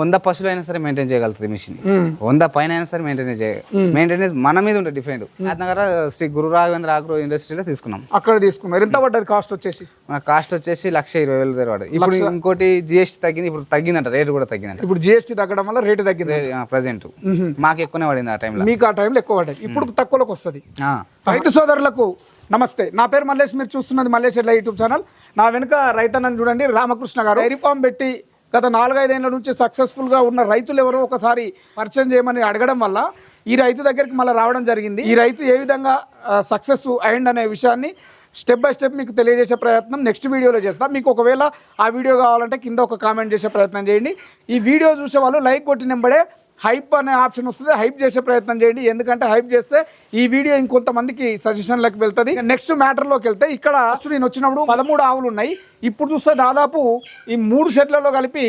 వంద పశువులు అయినా సరే మెయింటైన్ చేయగలుగుతుంది మిషన్. వంద పైన అయినా సరే మెయింటైన్ చేయ మెయింటెనెన్స్ మన మీద ఉంటుంది డిఫరెంట్ నగర శ్రీ గురు రాఘవేంద్ర ఆగ్రో ఇండస్ట్రీలో తీసుకున్నాం. అక్కడ తీసుకున్నారు. ఎంత పడ్డది కాస్ట్ వచ్చేసి? మన కాస్ట్ వచ్చేసి లక్ష ఇరవై వేలు దగ్గర పడదు ఇప్పుడు ఇంకోటి జిఎస్టీ తగ్గింది ఇప్పుడు తగ్గిందంట రేటు కూడా తగ్గిందంట. ఇప్పుడు జిఎస్టీ తగ్గడం వల్ల రేటు తగ్గింది. ప్రజెంట్ మాకు ఎక్కువనే పడింది ఆ టైంలో మీకు ఆ టైంలో ఎక్కువ పడ్డది. ఇప్పుడు తక్కువలోకి వస్తుంది. రైతు సోదరులకు నమస్తే. నా పేరు మల్లేష్ మీరు చూస్తున్నది మల్లేష్ ఎడ్ల యూట్యూబ్ ఛానల్. నా వెనుక రైతన్నని చూడండి రామకృష్ణ గారు. డైరీ ఫామ్ పెట్టి గత నాలుగైదేళ్ళ నుంచి సక్సెస్ఫుల్గా ఉన్న రైతులు ఎవరో ఒకసారి పరిచయం చేయమని అడగడం వల్ల ఈ రైతు దగ్గరికి మళ్ళీ రావడం జరిగింది. ఈ రైతు ఏ విధంగా సక్సెస్ అయింది అనే విషయాన్ని స్టెప్ బై స్టెప్ మీకు తెలియజేసే ప్రయత్నం నెక్స్ట్ వీడియోలో చేస్తాం. మీకు ఒకవేళ ఆ వీడియో కావాలంటే కింద ఒక కామెంట్ చేసే ప్రయత్నం చేయండి. ఈ వీడియో చూసే వాళ్ళు లైక్ కొట్టినంబడే హైప్ అనే ఆప్షన్ వస్తుంది. హైప్ చేసే ప్రయత్నం చేయండి. ఎందుకంటే హైప్ చేస్తే ఈ వీడియో ఇంకొంతమందికి సజెషన్లకు వెళ్తుంది. నెక్స్ట్ మ్యాటర్లోకి వెళ్తే ఇక్కడ ఫస్ట్ నేను వచ్చినప్పుడు పదమూడు ఆవులు ఉన్నాయి ఇప్పుడు చూస్తే దాదాపు ఈ మూడు షెడ్లలో కలిపి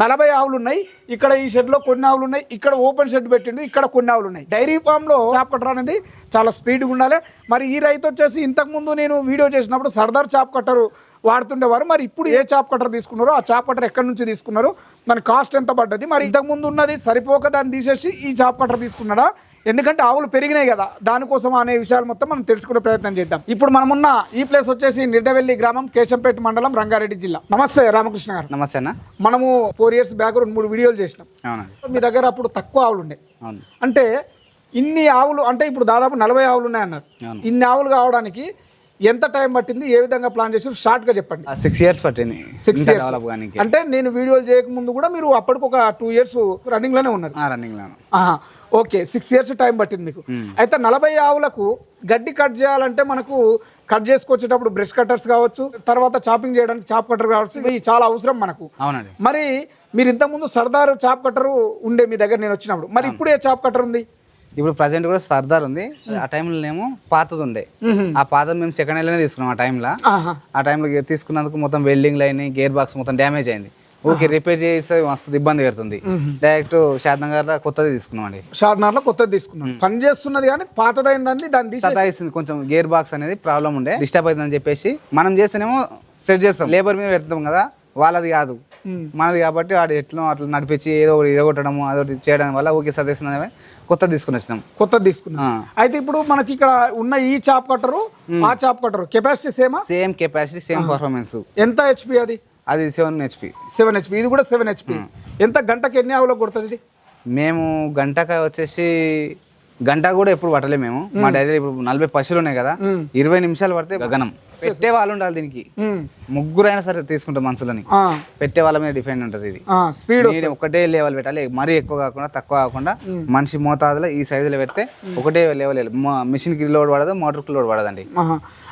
నలభై ఆవులు ఉన్నాయి ఇక్కడ ఈ షెడ్లో కొన్ని ఆవులు ఉన్నాయి ఇక్కడ ఓపెన్ షెడ్ పెట్టిండు. ఇక్కడ కొన్ని ఆవులు ఉన్నాయి డైరీ ఫామ్లో చాప్ కట్టర్ అనేది చాలా స్పీడ్గా ఉండాలి. మరి ఈ రైతు వచ్చేసి ఇంతకుముందు నేను వీడియో చేసినప్పుడు సర్దార్ చాప్ కట్టరు వాడుతుండేవారు. మరి ఇప్పుడు ఏ చాప్ కట్టర్ తీసుకున్నారో ఆ చాప్ కట్టర్ ఎక్కడి నుంచి తీసుకున్నారు? దాని కాస్ట్ ఎంత పడ్డది? మరి ఇంతకు ముందు ఉన్నది సరిపోక దాన్ని తీసేసి ఈ చాప్ కట్టర్ తీసుకున్నాడా? ఎందుకంటే ఆవులు పెరిగినాయి కదా. దానికోసం అనే విషయాలు మొత్తం మనం తెలుసుకునే ప్రయత్నం చేద్దాం. ఇప్పుడు మనమున్న ఈ ప్లేస్ వచ్చేసి నిడ్డవెల్లి గ్రామం కేశంపేట మండలం రంగారెడ్డి జిల్లా. నమస్తే రామకృష్ణ గారు. నమస్తే అన్న. మనము ఫోర్ ఇయర్స్ బ్యాక్ రెండు మూడు వీడియోలు చేసినాం. మీ దగ్గర అప్పుడు తక్కువ ఆవులు ఉండే. అంటే ఇన్ని ఆవులు అంటే ఇప్పుడు దాదాపు నలభై ఆవులు ఉన్నాయన్నారు. ఇన్ని ఆవులు కావడానికి ఎంత టైం పట్టింది ఏ విధంగా ప్లాన్ చేసారు షార్ట్గా చెప్పండి సిక్స్ ఇయర్స్ పట్టింది. సిక్స్ ఇయర్స్ అంటే నేను వీడియోలు చేయక ముందు కూడా మీరు అప్పటికి ఒక టూ ఇయర్స్ రన్నింగ్లోనే ఉన్నారు. రన్నింగ్లో ఆహా ఓకే సిక్స్ ఇయర్స్ టైం పట్టింది మీకు. అయితే నలభై ఆవులకు గడ్డి కట్ చేయాలంటే మనకు కట్ చేసుకొచ్చేటప్పుడు బ్రష్ కట్టర్స్ కావచ్చు తర్వాత చాపింగ్ చేయడానికి చాప్ కట్టర్ కావచ్చు ఇవి చాలా అవసరం మనకు. అవునండి. మరి మీరు ఇంతకుముందు సర్దారు చాప్ కట్టరు ఉండే మీ దగ్గర నేను వచ్చినప్పుడు. మరి ఇప్పుడు ఏ చాప్ కట్టర్ ఉంది? ఇప్పుడు ప్రజెంట్ కూడా సర్దార్ ఉంది. ఆ టైంలో ఏమో పాతది ఉండే ఆ పాతది మేము సెకండ్ హ్యాండ్లోనే తీసుకున్నాం ఆ టైంలో ఆ టైంలో తీసుకున్నందుకు మొత్తం వెల్డింగ్ లైన్ గేర్ బాక్స్ మొత్తం డ్యామేజ్ అయింది. ఓకే రిపేర్ చేస్తే మస్తు ఇబ్బంది పెడుతుంది. డైరెక్ట్ శారదంగా కొత్తది తీసుకున్నాం అండి షాద్నార్లో కొత్తది తీసుకున్నాం. పని చేస్తున్నది కానీ పాతదైందని దాన్ని సతాయిస్తుంది కొంచెం గేర్ బాక్స్ అనేది ప్రాబ్లం ఉండే. డిస్టర్బ్ అవుతుందని చెప్పేసి మనం చేస్తేనేమో సెట్ చేస్తాం. లేబర్ మీద పెడతాం కదా. వాళ్ళది కాదు. మనది కాబట్టి వాడు ఎట్లా అట్లా నడిపించి ఏదో ఒకటి ఇరగొట్టడము అదొకటి చేయడం వల్ల ఓకే సదేస్తుంది కొత్తది తీసుకుని వచ్చినాం. కొత్తది తీసుకున్నాం. అయితే ఇప్పుడు మనకి ఇక్కడ ఉన్న ఈ చాప్ కట్టరు ఆ చాప్ కట్టరు. కెపాసిటీ సేమా సేమ్ కెపాసిటీ సేమ్ పర్ఫార్మెన్స్ ఎంత హెచ్పి అది? అది సెవెన్ హెచ్పి సెవెన్ హెచ్పి ఇది కూడా సెవెన్ హెచ్పి ఎంత గంటకి ఎన్ని ఆవులకు కొడుతుంది ఇది? మేము గంటక వచ్చేసి గంట కూడా ఎప్పుడు పట్టలేము మేము. మా డైరీ ఇప్పుడు నలభై పశువులు ఉన్నాయి కదా. ఇరవై నిమిషాలు పడితే గగనం. పెట్టే వాళ్ళు ఉండాలి దీనికి. ముగ్గురైనా సరే తీసుకుంటాం మనుషులని. పెట్టే వాళ్ళ మీద డిపెండ్ ఉంటుంది ఇది. స్పీడ్ ఒకటే లెవెల్ పెట్టాలి. మరీ ఎక్కువ కాకుండా తక్కువ కాకుండా మనిషి మోతాదులో ఈ సైజులో పెడితే ఒకటే లెవెల్ మిషన్కి లోడ్ పడదు మోటార్కి లోడ్ పడదండి.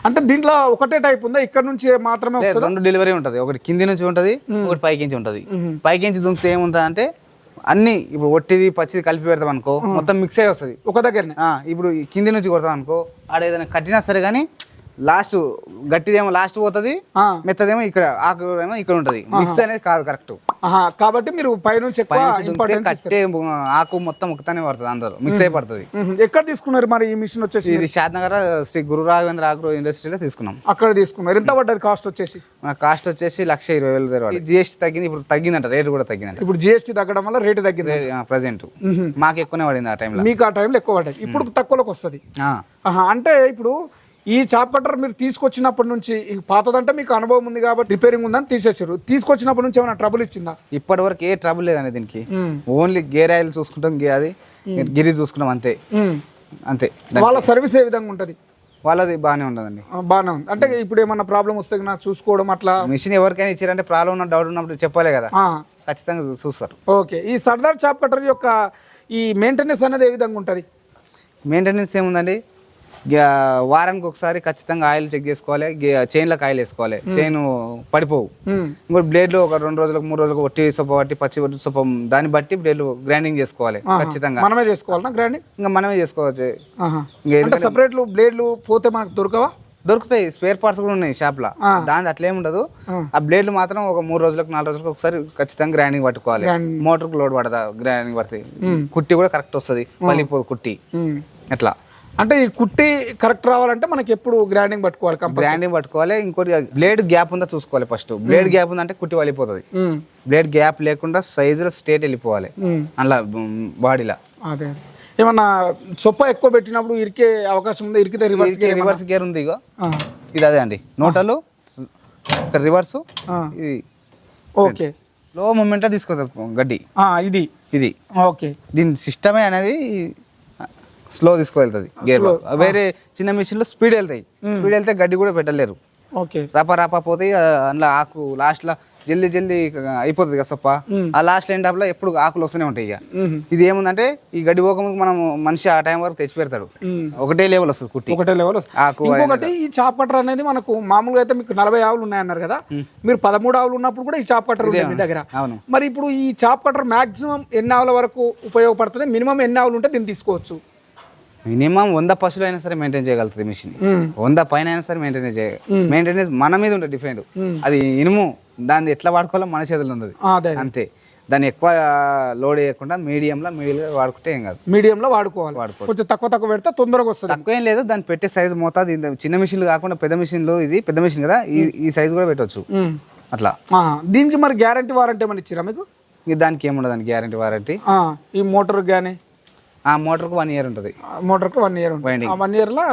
అంటే దీంట్లో ఒకటే టైప్ ఉందా? ఇక్కడ నుంచి మాత్రమే రెండు డెలివరీ ఉంటుంది. ఒకటి కింది నుంచి ఉంటుంది ఒకటి పైకించి ఉంటుంది. పైకించి దుంకితే ఏముంటుంది అంటే అన్ని ఇప్పుడు ఒట్టిది పచ్చిది కలిపి పెడతాం అనుకో మొత్తం మిక్స్ అయ్యి వస్తుంది. ఒక దగ్గరనే. ఆ, ఇప్పుడు కింది నుంచి కొడతాం అనుకో ఆడ ఏదైనా కట్టినా సరే కానీ లాస్ట్ గట్టిదేమో లాస్ట్ పోతుంది మెత్తదేమో ఇక్కడ ఆకు ఏమో ఇక్కడ ఉంటుంది. మిక్స్ అనేది కాదు కరెక్ట్. కాబట్టి మీరు పైనుంచి ఇంపార్టెన్స్ కట్టే ఆకు మొత్తం ఒకతానే పడుతుంది అందరూ మిక్స్ అయి పడుతుంది. ఎక్కడ తీసుకున్నారు మరి ఈ మిషన్ వచ్చేసి? ఇది షాద్నగర్ శ్రీ గురు రాఘవేంద్ర ఆగ్రో ఇండస్ట్రీలో తీసుకున్నాం. అక్కడ తీసుకున్నారు. ఎంత పడ్డది కాస్ట్ వచ్చేసి? కాస్ట్ వచ్చేసి లక్ష ఇరవై వేలు దగ్గర జిఎస్టీ తగ్గింది ఇప్పుడు తగ్గిందంట రేటు కూడా తగ్గిందంట. ఇప్పుడు జిఎస్టీ తగ్గడం వల్ల రేటు తగ్గింది. ప్రజెంట్ మాకు ఎక్కువనే పడింది ఆ టైంలో మీకు ఆ టైంలో ఎక్కువ పడ్డది. ఇప్పుడు తక్కువలోకి వస్తుంది. అంటే ఇప్పుడు ఈ చాప్ కట్టర్ మీరు తీసుకొచ్చినప్పటి నుంచి పాతదంటే మీకు అనుభవం ఉంది కాబట్టి రిపేరింగ్ ఉందని తీసేసారు తీసుకొచ్చినప్పటి నుంచి ఏమైనా ట్రబుల్ ఇచ్చిందా? ఇప్పటి వరకు ఏ ట్రబుల్ లేదండి దీనికి. ఓన్లీ గేర్ ఆయిల్ చూసుకుంటాం గే- అది గిరి చూసుకుంటాం అంతే. అంతే. వాళ్ళ సర్వీస్ ఏ విధంగా ఉంటుంది? వాళ్ళది బాగానే ఉండదండి బాగానే ఉంది. అంటే ఇప్పుడు ఏమన్నా ప్రాబ్లం వస్తే నా చూసుకోవడం అట్లా? మిషన్ ఎవరికైనా ఇచ్చారంటే ప్రాబ్లం ఉన్న డౌట్ ఉన్నప్పుడు చెప్పాలి కదా. ఖచ్చితంగా చూస్తారు. ఓకే. ఈ సర్దార్ చాప్ కట్టర్ యొక్క ఈ మెయింటెనెన్స్ అనేది ఏ విధంగా ఉంటుంది? మెయింటెనెన్స్ ఏముందండి? వారానికి ఒకసారి ఖచ్చితంగా ఆయిల్ చెక్ చేసుకోవాలి చైన్లకు ఆయిల్ వేసుకోవాలి. చైన్ పడిపోవు. ఇంకోటి బ్లేడ్లు ఒక రెండు రోజులకు మూడు రోజులకు ఒట్టి సొప్ప పట్టి పచ్చి ఒట్టి సొప్ప దాన్ని బట్టి బ్లేడ్లు గ్రైండింగ్ చేసుకోవాలి ఖచ్చితంగా. మనమే చేసుకోవాలన్నా గ్రాండింగ్? ఇంకా మనమే చేసుకోవచ్చు. సపరేట్లు బ్లేడ్లు పోతే మనకు దొరకవా? దొరుకుతాయి. స్పేర్ పార్ట్స్ కూడా ఉన్నాయి షాప్లో. దాని అట్లా ఉండదు. ఆ. బ్లేడ్లు మాత్రం ఒక మూడు రోజులకు నాలుగు రోజులకు ఒకసారి ఖచ్చితంగా గ్రైండింగ్ పట్టుకోవాలి. మోటార్ లోడ్ పడదా? గ్రైండింగ్ పడుతుంది కుట్టి కూడా కరెక్ట్ వస్తుంది. పలిపోదు కుట్టి. ఉమ్. అంటే ఈ కుట్టి కరెక్ట్ రావాలంటే మనకి ఎప్పుడు గ్రైండింగ్ పట్టుకోవాలి గ్రైండింగ్ పట్టుకోవాలి ఇంకోటి బ్లేడ్ గ్యాప్ ఉందా చూసుకోవాలి ఫస్ట్ బ్లేడ్ గ్యాప్ ఉందంటే కుట్టి వలిపోతుంది. బ్లేడ్ గ్యాప్ లేకుండా సైజులో స్ట్రేట్ వెళ్ళిపోవాలి. ఉమ్. అలా బాడీలో అదే ఏమన్నా చొప్ప ఎక్కువ పెట్టినప్పుడు ఇరికే అవకాశం ఉందా? ఇరికితే రివర్స్ రివర్స్ గేర్ ఉంది ఇగో. ఇది అదే అండి. నోటలు రివర్స్ ఇది. ఓకే. లో మూమెంట్ తీసుకొస్తారు గడ్డి. ఇది. ఇది. ఓకే. దీని సిస్టమే అనేది స్లో తీసుకువెళ్తుంది గేర్ వేరే చిన్న మిషన్లో స్పీడ్ వెళ్తాయి. స్పీడ్ వెళ్తే గడ్డి కూడా పెట్టలేరు. ఓకే. రాప రాప పోతే అందులో ఆకు లాస్ట్లో జల్దీ జల్దీ అయిపోతుంది కదా సొప్ప. ఆ లాస్ట్ ఎండ్లో ఎప్పుడు ఆకులు వస్తూనే ఉంటాయి ఇక. ఇది ఏముందంటే ఈ గడ్డి పోకముందు మనం మనిషి ఆ టైం వరకు తెచ్చి పెడతాడు. ఒకటే లెవెల్ వస్తుంది కుట్టి. ఒకటే లెవెల్ ఆకు ఇంకొకటి ఈ చాప్ కట్టర్ అనేది మనకు మామూలుగా అయితే మీకు నలభై ఆవులు ఉన్నాయన్నారు కదా. మీరు పదమూడు ఆవులు ఉన్నప్పుడు కూడా ఈ చాప్ కట్టర్ మీ దగ్గర. అవును. మరి ఇప్పుడు ఈ చాప్ కట్టర్ మాక్సిమం ఎన్ని ఆవుల వరకు ఉపయోగపడుతుంది? మినిమం ఎన్ని ఆవులు ఉంటే దీన్ని తీసుకోవచ్చు? మినిమం వంద పశువులు అయినా సరే మెయింటైన్ చేయగలుగుతుంది మిషన్ వంద పైన అయినా సరే మెయింటైన్ చేయ మెయింటెనెన్స్ మన మీద ఉంటుంది డిఫరెంట్ అది ఇనుము దాన్ని ఎట్లా వాడుకోవాలో మన చేతుల్లో ఉంది అంతే. దాన్ని ఎక్కువ లోడ్ చేయకుండా మీడియంలో మీడియంగా వాడుకుంటే ఏం కాదు. మీడియంలో వాడుకోవాలి. వాడుకోవచ్చు. కొంచెం తక్కువ తక్కువ పెడితే తొందరగా వస్తుంది. తక్కువ ఏం లేదు దాన్ని పెట్టే సైజు మోతాదు. చిన్న మిషన్లు కాకుండా పెద్ద మిషన్లు ఇది పెద్ద మిషన్ కదా ఈ ఈ సైజు కూడా పెట్టవచ్చు. అట్లా. దీనికి మరి గ్యారంటీ వారంటీ ఏమైనా ఇచ్చిరా మీకు? దానికి ఏముండదు దానికి గ్యారంటీ వారంటీ ఈ మోటార్ కానీ ఆ మోటార్కు వన్ ఇయర్ ఉంటుంది. మోటార్కి వన్ ఇయర్ ఉంటుంది. ఆ వన్ ఇయర్లో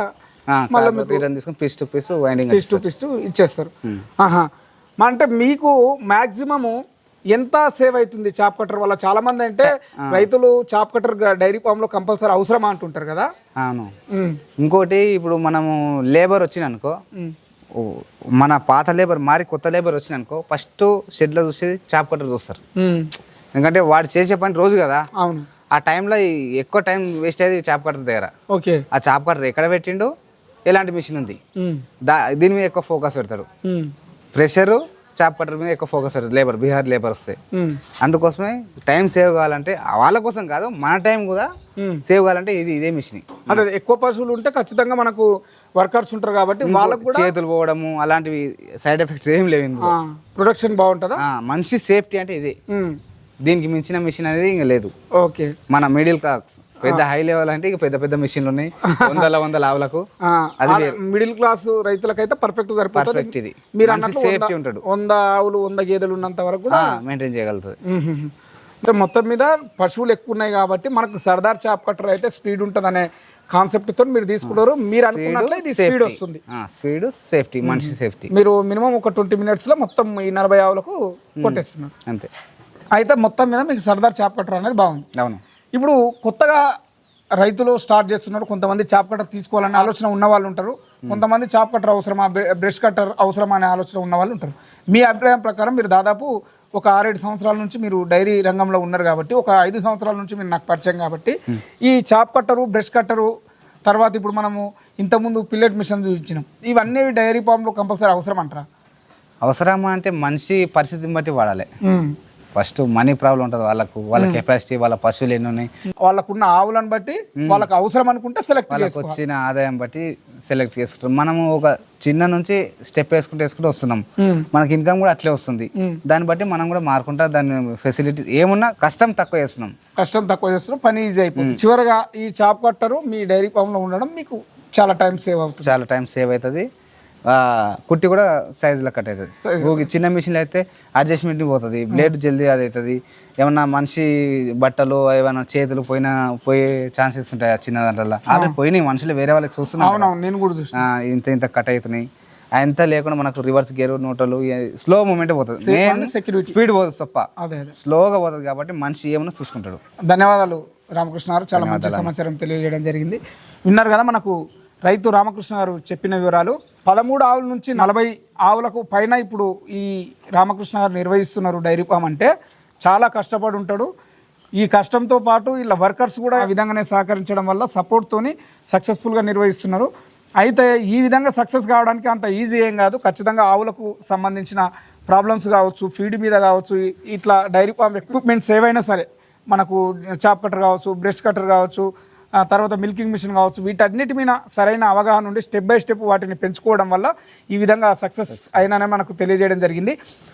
రిటర్న్ తీసుకొని piece to piece winding piece to piece ఇచ్చేస్తారు. ఆహా. మా అంటే మీకు మాక్సిమము ఎంత సేవ్ అవుతుంది చాప్ కట్టర్ వల్ల? చాలా మంది అంటే రైతులు చాప్ కట్టర్ డైరీ ఫామ్లో కంపల్సరీ అవసరమా అంటుంటారు కదా? అవును. ఉమ్, ఇంకోటి ఇప్పుడు మనము లేబర్ వచ్చిన అనుకో ఉమ్, ఓ, మన పాత లేబర్ మారి కొత్త లేబర్ వచ్చిన అనుకో ఫస్ట్ షెడ్లో చూసేది చాప్ కట్టర్ చూస్తారు. ఎందుకంటే వాడు చేసే పని రోజు కదా? అవును. ఆ టైంలో ఎక్కువ టైం వేస్ట్ అయ్యేది చాప్ కట్టర్ దగ్గర. ఓకే. ఆ చాప్ కట్టర్ ఎక్కడ పెట్టిండు? ఎలాంటి మిషన్ ఉంది? దా దీని మీద ఎక్కువ ఫోకస్ పెడతాడు. ప్రెషరు చాప్ కట్టర్ మీద ఎక్కువ ఫోకస్ పెడతాడు. లేబర్ బీహార్ లేబర్ వస్తే. అందుకోసమే టైం సేవ్ కావాలంటే వాళ్ళ కోసం కాదు మన టైం కూడా. సేవ్ కావాలంటే ఇది ఇదే మిషన్. అదే ఎక్కువ పశువులు ఉంటే ఖచ్చితంగా మనకు వర్కర్స్ ఉంటారు కాబట్టి వాళ్ళకు కూడా చేతులు పోవడము అలాంటివి సైడ్ ఎఫెక్ట్స్ ఏం లేవు. ప్రొడక్షన్ బాగుంటుందా? మనిషి సేఫ్టీ అంటే ఇదే. దీనికి మించిన మిషన్ అనేది ఇంకా లేదు. ఓకే. మన మిడిల్ క్లాస్ పెద్ద హై లెవెల్ అంటే ఇక పెద్ద పెద్ద మిషన్లు ఉన్నాయి. వందల వందల ఆవులకు. అది మిడిల్ క్లాస్ రైతులకైతే పర్ఫెక్ట్ పర్ఫెక్ట్ ఇది. మీరు సేఫ్టీ ఉంటాడు. వంద ఆవులు వంద గేదెలు ఉన్నంత వరకు మెయింటైన్ చేయగలుగుతుంది. అంటే మొత్తం మీద పశువులు ఎక్కువ ఉన్నాయి కాబట్టి మనకు సర్దార్ చాప్ కట్టర్ అయితే స్పీడ్ ఉంటుంది అనే కాన్సెప్ట్తో మీరు తీసుకున్నారు. మీరు అనుకున్నట్లే ఇది స్పీడ్ వస్తుంది. స్పీడ్ సేఫ్టీ మనిషి సేఫ్టీ మీరు మినిమం ఒక ట్వంటీ మినిట్స్లో మొత్తం ఈ నలభై ఆవులకు కొట్టేస్తున్నారు. అంతే. అయితే మొత్తం మీద మీకు సర్దార్ చాప్ కట్టర్ అనేది బాగుంది. అవును. ఇప్పుడు కొత్తగా రైతులు స్టార్ట్ చేస్తున్నారు కొంతమంది చాప్ కట్టర్ తీసుకోవాలనే ఆలోచన ఉన్న వాళ్ళు ఉంటారు. కొంతమంది చాప్ కట్టర్ అవసరమా బ్ర- బ్రష్ కట్టర్ అవసరమా అనే ఆలోచన ఉన్న వాళ్ళు ఉంటారు. మీ అభిప్రాయం ప్రకారం మీరు దాదాపు ఒక ఆరేడు సంవత్సరాల నుంచి మీరు డైరీ రంగంలో ఉన్నారు కాబట్టి ఒక ఐదు సంవత్సరాల నుంచి మీరు నాకు పరిచయం కాబట్టి ఈ చాప్ కట్టరు బ్రష్ కట్టరు తర్వాత ఇప్పుడు మనము ఇంతకుముందు పిల్లెట్ మిషన్ చూపించినాం. ఇవన్నీ డైరీ ఫామ్లో కంపల్సరీ అవసరం అంటారా? అవసరమా అంటే మనిషి పరిస్థితిని బట్టి వాడాలి. ఫస్ట్ మనీ ప్రాబ్లం ఉంటుంది వాళ్ళకు వాళ్ళ కెపాసిటీ వాళ్ళ పశువులు ఎన్ని ఉన్నాయి వాళ్ళకున్న ఆవులను బట్టి వాళ్ళకి అవసరం అనుకుంటే సెలెక్ట్ వాళ్ళకి వచ్చిన ఆదాయం బట్టి సెలెక్ట్ చేసుకుంటాం. మనము ఒక చిన్న నుంచి స్టెప్ వేసుకుంటూ వేసుకుంటూ వస్తున్నాం. మనకి ఇన్కమ్ కూడా అట్లే వస్తుంది. దాన్ని బట్టి మనం కూడా మారుకుంటా దాని ఫెసిలిటీ ఏమున్నా కష్టం తక్కువ చేస్తున్నాం. కష్టం తక్కువ చేస్తున్నాం పని ఈజీ అయిపోతుంది. చివరగా ఈ చాప్ కట్టరు మీ డైరీ ఫామ్లో ఉండడం మీకు చాలా టైం సేవ్ అవుతుంది. చాలా టైం సేవ్ అవుతుంది. కుట్టి కూడా సైజులో కట్ అవుతుంది చిన్న మిషన్లు అయితే అడ్జస్ట్మెంట్ పోతుంది. బ్లేడ్ జల్దీ అది అవుతుంది ఏమన్నా మనిషి బట్టలు ఏమైనా చేతులు పోయినా పోయే ఛాన్సెస్ ఉంటాయి ఆ చిన్న దాంట్లో ఆల్రెడీ పోయినాయి మనుషులు వేరే వాళ్ళకి చూస్తున్నాం అవునవును నేను కూడా చూసిన ఆ, ఇంత ఇంత కట్ అవుతున్నాయి. అంత లేకుండా మనకు రివర్స్ గేర్ నోటలు స్లో మూమెంట్ పోతుంది. సెక్యూరిటీ స్పీడ్ పోతుంది అదే స్లోగా పోతుంది కాబట్టి మనిషి ఏమన్నా చూసుకుంటాడు. ధన్యవాదాలు రామకృష్ణ గారు. చాలా మంచి సమాచారం తెలియజేయడం జరిగింది. విన్నారు కదా మనకు రైతు రామకృష్ణ గారు చెప్పిన వివరాలు. పదమూడు ఆవుల నుంచి నలభై ఆవులకు పైన ఇప్పుడు ఈ రామకృష్ణ గారు నిర్వహిస్తున్నారు డైరీ ఫామ్ అంటే. చాలా కష్టపడి ఉంటాడు. ఈ కష్టంతో పాటు వీళ్ళ వర్కర్స్ కూడా ఆ విధంగానే సహకరించడం వల్ల సపోర్ట్తోని సక్సెస్ఫుల్గా నిర్వహిస్తున్నారు. అయితే ఈ విధంగా సక్సెస్ కావడానికి అంత ఈజీ ఏం కాదు. ఖచ్చితంగా ఆవులకు సంబంధించిన ప్రాబ్లమ్స్ కావచ్చు ఫీడ్ మీద కావచ్చు ఇట్లా డైరీ ఫామ్ ఎక్విప్మెంట్స్ ఏవైనా సరే మనకు చాప్ కట్టర్ కావచ్చు బ్రష్ కట్టర్ కావచ్చు తర్వాత మిల్కింగ్ మిషన్ కావచ్చు వీటన్నిటి మీద సరైన అవగాహన ఉండి స్టెప్ బై స్టెప్ వాటిని పెంచుకోవడం వల్ల ఈ విధంగా సక్సెస్ అయిననే మనకు తెలియజేయడం జరిగింది.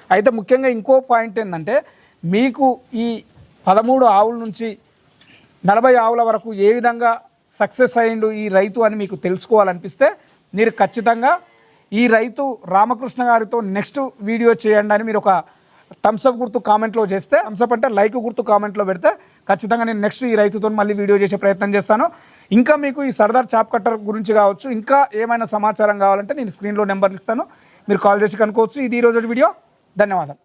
అయితే ముఖ్యంగా ఇంకో పాయింట్ ఏంటంటే మీకు ఈ పదమూడు ఆవుల నుంచి నలభై ఆవుల వరకు ఏ విధంగా సక్సెస్ అయ్యిండు ఈ రైతు అని మీకు తెలుసుకోవాలనిపిస్తే మీరు ఖచ్చితంగా ఈ రైతు రామకృష్ణ గారితో నెక్స్ట్ వీడియో చేయండి అని మీరు ఒక థమ్స్అప్ గుర్తు కామెంట్లో చేస్తే థమ్స్అప్ అంటే లైక్ గుర్తు కామెంట్లో పెడితే ఖచ్చితంగా నేను నెక్స్ట్ ఈ రైతుతో మళ్ళీ వీడియో చేసే ప్రయత్నం చేస్తాను. ఇంకా మీకు ఈ సర్దార్ చాప్ కట్టర్ గురించి కావచ్చు ఇంకా ఏమైనా సమాచారం కావాలంటే నేను స్క్రీన్లో నెంబర్లు ఇస్తాను. మీరు కాల్ చేసి కనుక్కోవచ్చు. ఇది ఈ రోజు వీడియో. ధన్యవాదాలు.